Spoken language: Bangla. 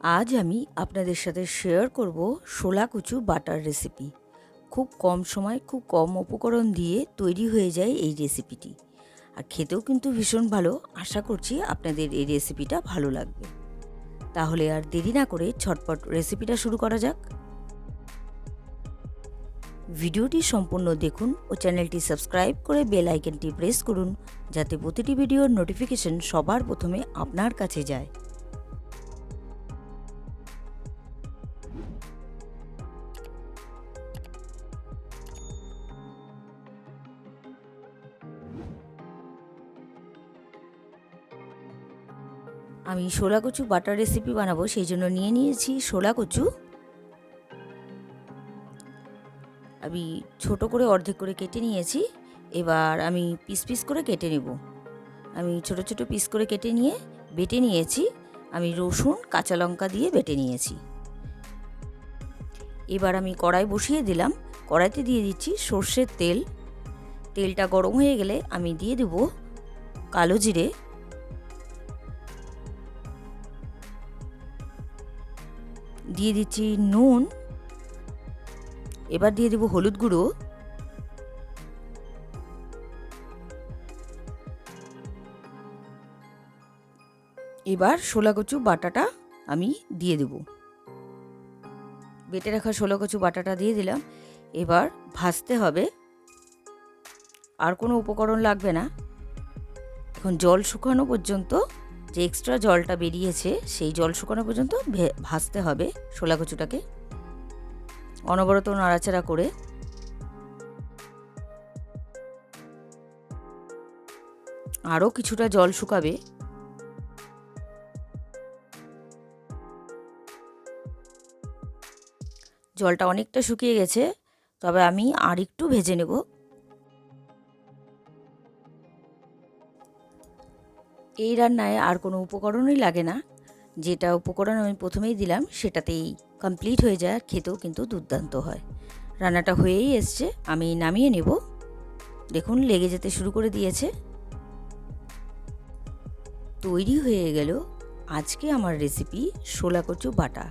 আজ আমি আপনাদের সাথে শেয়ার করব শোলা কুচু বাটার রেসিপি খুব কম সময়, খুব কম উপকরণ দিয়ে তৈরি হয়ে যায় এই রেসিপিটি আর খেতেও কিন্তু ভীষণ ভালো। আশা করছি আপনাদের এই রেসিপিটা ভালো লাগবে। তাহলে আর দেরি না করে ছটপট রেসিপিটা শুরু করা যাক। ভিডিওটি সম্পূর্ণ দেখুন ও চ্যানেলটি সাবস্ক্রাইব করে বেল আইকনটি প্রেস করুন, যাতে প্রতিটি ভিডিওর নোটিফিকেশন সবার প্রথমে আপনার কাছে যায়। আমি শোলা কচু বাটার রেসিপি বানাবো, সেই জন্য নিয়ে নিয়েছি শোলা কচু। আমি ছোট করে অর্ধেক করে কেটে নিয়েছি, এবার আমি পিস পিস করে কেটে নেব। আমি ছোট ছোট পিস করে কেটে নিয়ে বেটে নিয়েছি, আমি রসুন, কাঁচা লঙ্কা দিয়ে বেটে নিয়েছি। এবার আমি কড়াই বসিয়ে দিলাম, কড়াইতে দিয়ে দিচ্ছি সর্ষের তেল। তেলটা গরম হয়ে গেলে আমি দিয়ে দেব কালো জিরে দিয়ে দিচ্ছি নুন। এবার দিয়ে দেবো হলুদ গুঁড়ো। এবার শোলা কচু বাটাটা আমি দিয়ে দেব। বেটে রাখা শোলা কচু বাটাটা দিয়ে দিলাম। এবার ভাজতে হবে। আর কোনো উপকরণ লাগবে না। এখন জল শুকানো পর্যন্ত যে এক্সট্রা জলটা বেরিয়েছে, সেই জল শুকানো পর্যন্ত ভাজতে হবে শোলা কচুটাকে। অনবরত নাড়াচাড়া করে। আরও কিছুটা জল শুকাবে। জলটা অনেকটা শুকিয়ে গেছে, তবে আমি আর একটু ভেজে নেব। এই রান্নায় আর কোনো উপকরণই লাগে না। যেটা উপকরণ আমি প্রথমেই দিলাম, সেটাতেই কমপ্লিট হয়ে যায় খেতেও কিন্তু দুর্দান্ত হয়। রান্নাটা হয়েই এসছে, আমি নামিয়ে নেব। দেখুন, লেগে যেতে শুরু করে দিয়েছে। তৈরি হয়ে গেল আজকে আমার রেসিপি শোলা কচু বাটা।